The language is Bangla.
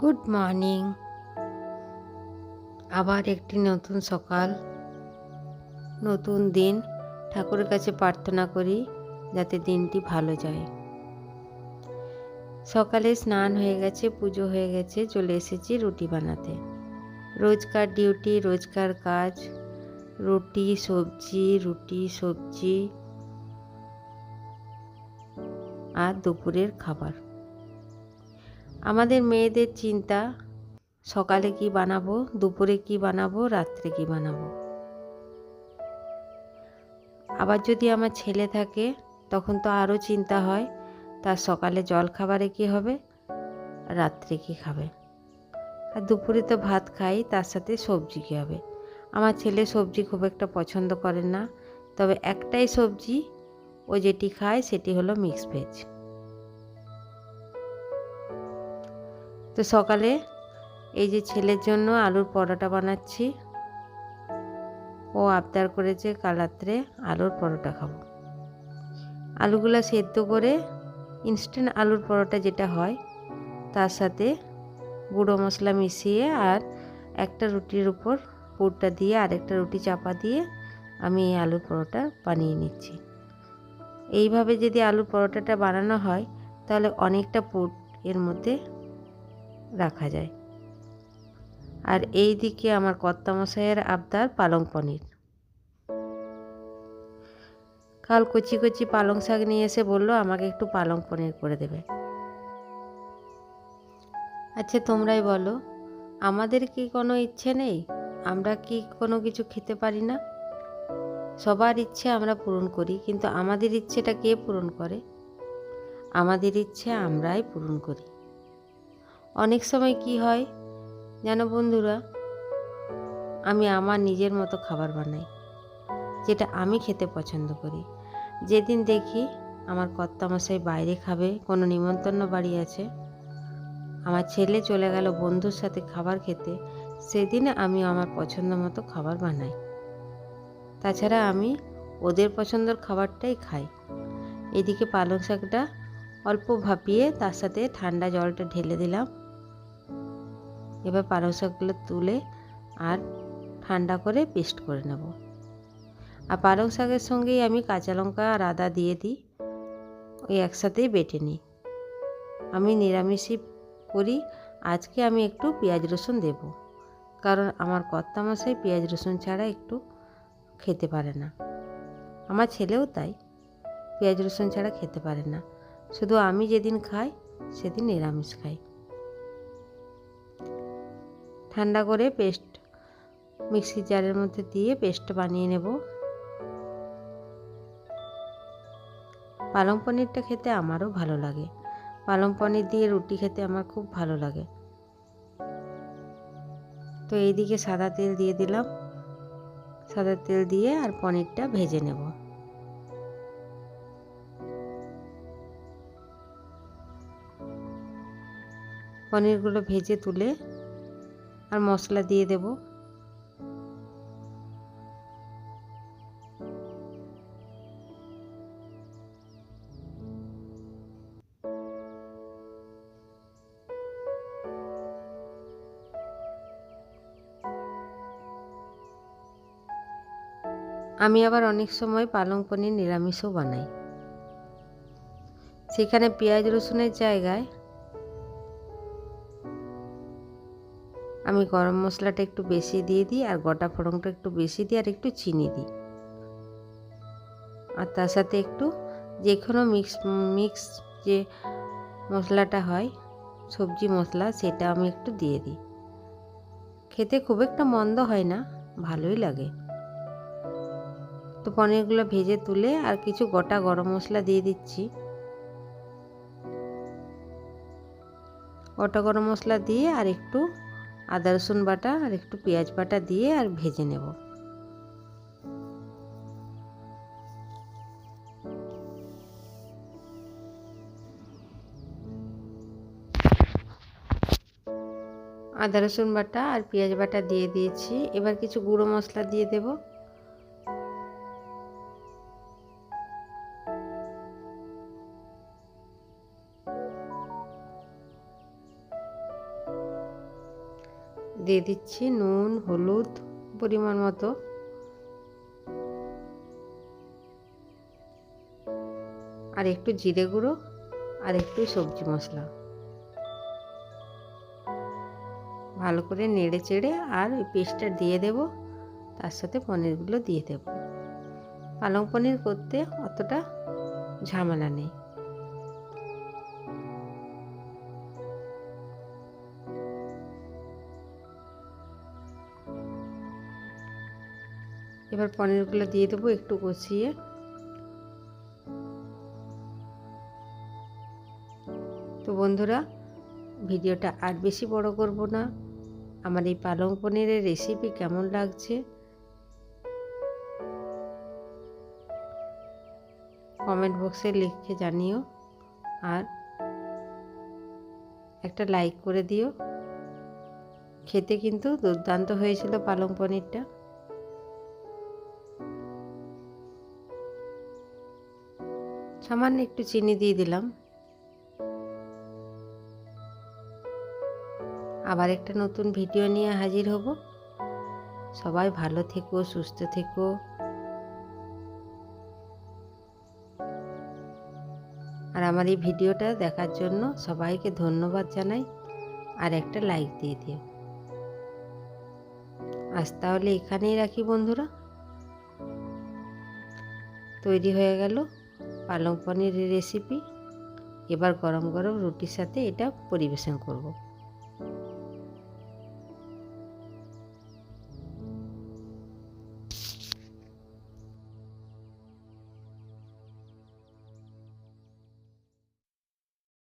গুড মর্নিং আবার একটি নতুন সকাল। নতুন দিন। ঠাকুরের কাছে প্রার্থনা করি যাতে দিনটি ভালো যায়। সকালে স্নান হয়ে গেছে, পুজো হয়ে গেছে, চলে এসেছি রুটি বানাতে। রোজকার ডিউটি, রোজকার কাজ, রুটি, সবজি রুটি, সবজি, আর দুপুরের খাবার। আমাদের মেয়েদের চিন্তা, সকালে কি বানাবো, দুপুরে কি বানাবো, রাত্রে কি বানাবো। আবার যদি আমার ছেলে থাকে, তখন তো আরও চিন্তা হয়, তার সকালে জল খাবারে কি হবে, রাত্রে কি খাবে। আর দুপুরে তো ভাত খাই, তার সাথে সবজি কী হবে। আমার ছেলে সবজি খুব একটা পছন্দ করে না, তবে একটাই সবজি, ও যেটি খায় সেটি হলো মিক্স ভেজ তো সকালে এই যে ছেলের জন্য আলুর পরোটা বানাচ্ছি। ও আবদার করেছে কাল রাত্রে আলুর পরোটা খাব। আলুগুলো সেদ্ধ করে ইনস্ট্যান্ট আলুর পরোটা যেটা হয়, তার সাথে গুঁড়ো মশলা মিশিয়ে আর একটা রুটির উপর পুরটা দিয়ে আরেকটা রুটি চাপা দিয়ে আমি এই আলুর পরোটা বানিয়ে নিচ্ছি। এইভাবে যদি আলুর পরোটাটা বানানো হয়, তাহলে অনেকটা পুর এর মধ্যে রাখা যায়। আর এই দিকে আমার কর্তামশাইয়ের আবদার পালং পনির। কাল কচি কচি পালং শাক নিয়ে এসে বলল, আমাকে একটু পালং পনির করে দেবে। আচ্ছা তোমরাই বলো, আমাদের কি কোনো ইচ্ছে নেই? আমরা কি কোনো কিছু খেতে পারি না? সবার ইচ্ছে আমরা পূরণ করি, কিন্তু আমাদের ইচ্ছেটা কে পূরণ করে? আমাদের ইচ্ছে আমরাই পূরণ করি। অনেক সময় কি হয় জানো বন্ধুরা, আমি আমার নিজের মতো খাবার বানাই, যেটা আমি খেতে পছন্দ করি। যেদিন দেখি আমার কর্তামশাই বাইরে খাবে, কোনো নিমন্ত্রণ বাড়ি আছে, আমার ছেলে চলে গেল বন্ধুর সাথে খাবার খেতে, সেদিনে আমি আমার পছন্দ মতো খাবার বানাই। তাছাড়া আমি ওদের পছন্দের খাবারটাই খাই। এদিকে পালং শাকটা অল্প ভাপিয়ে তার সাথে ঠান্ডা জলটা ঢেলে দিলাম। এবার পালং শাকগুলো তুলে আর ঠান্ডা করে পেস্ট করে নেব। আর পালং শাকের সঙ্গেই আমি কাঁচা লঙ্কা আর আদা দিয়ে দিই, ওই একসাথেই বেটে নিই। আমি নিরামিষই করি, আজকে আমি একটু পেঁয়াজ রসুন দেব, কারণ আমার কর্তামশাই পেঁয়াজ রসুন ছাড়া একটু খেতে পারে না। আমার ছেলেও তাই, পেঁয়াজ রসুন ছাড়া খেতে পারে না। শুধু আমি যেদিন খাই, সেদিন নিরামিষ খাই। ঠান্ডা করে পেস্ট মিক্সি জারের মধ্যে দিয়ে পেস্ট বানিয়ে নেব। পালং পনিরটা খেতে আমারও ভালো লাগে। পালং পনির দিয়ে রুটি খেতে আমার খুব ভালো লাগে। তো এইদিকে সাদা তেল দিয়ে দিলাম। সাদা তেল দিয়ে আর পনিরটা ভেজে নেব। পনিরগুলো ভেজে তুলে আর মশলা দিয়ে দেব। আমি আবার অনেক সময় পালং পনির নিরামিষও বানাই। সেখানে পেঁয়াজ রসুনের জায়গায় আমি গরম মশলাটা একটু বেশি দিয়ে দিই আর গোটা ফোড়নটা একটু বেশি দিই আর একটু চিনি দিই। আর তার সাথে একটু যে কোনো মিক্স মিক্স যে মশলাটা হয়, সবজি মশলা, সেটা আমি একটু দিয়ে দিই। খেতে খুব একটা মন্দ হয় না, ভালোই লাগে। তো পনিরগুলো ভেজে তুলে আর কিছু গোটা গরম মশলা দিয়ে দিচ্ছি। গোটা গরম মশলা দিয়ে আর একটু আদা রসুন বাটা আর একটু পেঁয়াজ বাটা দিয়ে আর ভেজে নেব। আদা রসুন বাটা আর পেঁয়াজ বাটা দিয়ে দিয়েছি। এবার কিছু গুঁড়ো মশলা দিয়ে দেব। দিয়ে দিচ্ছি নুন, হলুদ পরিমাণ মতো। আর একটু জিরে গুঁড়ো আর একটু সবজি মশলা। ভালো করে নেড়ে চেড়ে আর ওই পেস্টটা দিয়ে দেব, তার সাথে পনিরগুলো দিয়ে দেব। পালং পনির করতে অতটা ঝামেলা নেই। এবার পনিরগুলো দিয়ে দেবো একটু কষিয়ে। তো বন্ধুরা, ভিডিওটা আর বেশি বড় করব না। আমার এই পালং পনিরের রেসিপি কেমন লাগছে? কমেন্ট বক্সে লিখে জানিও আর একটা লাইক করে দিও। খেতে কিন্তু দুর্দান্ত হয়েছিল পালং পনিরটা। সামান্য একটু চিনি দিয়ে দিলাম। আবার একটা নতুন ভিডিও নিয়ে হাজির হব। সবাই ভালো থেকো, সুস্থ থেকো। আর আমার এই ভিডিওটা দেখার জন্য সবাইকে ধন্যবাদ জানাই আর একটা লাইক দিয়ে দিও। আজ তাহলে এখানেই রাখি বন্ধুরা। তৈরি হয়ে গেল পালং পনিরের রেসিপি এবার গরম গরম রুটির সাথে এটা পরিবেশন করব।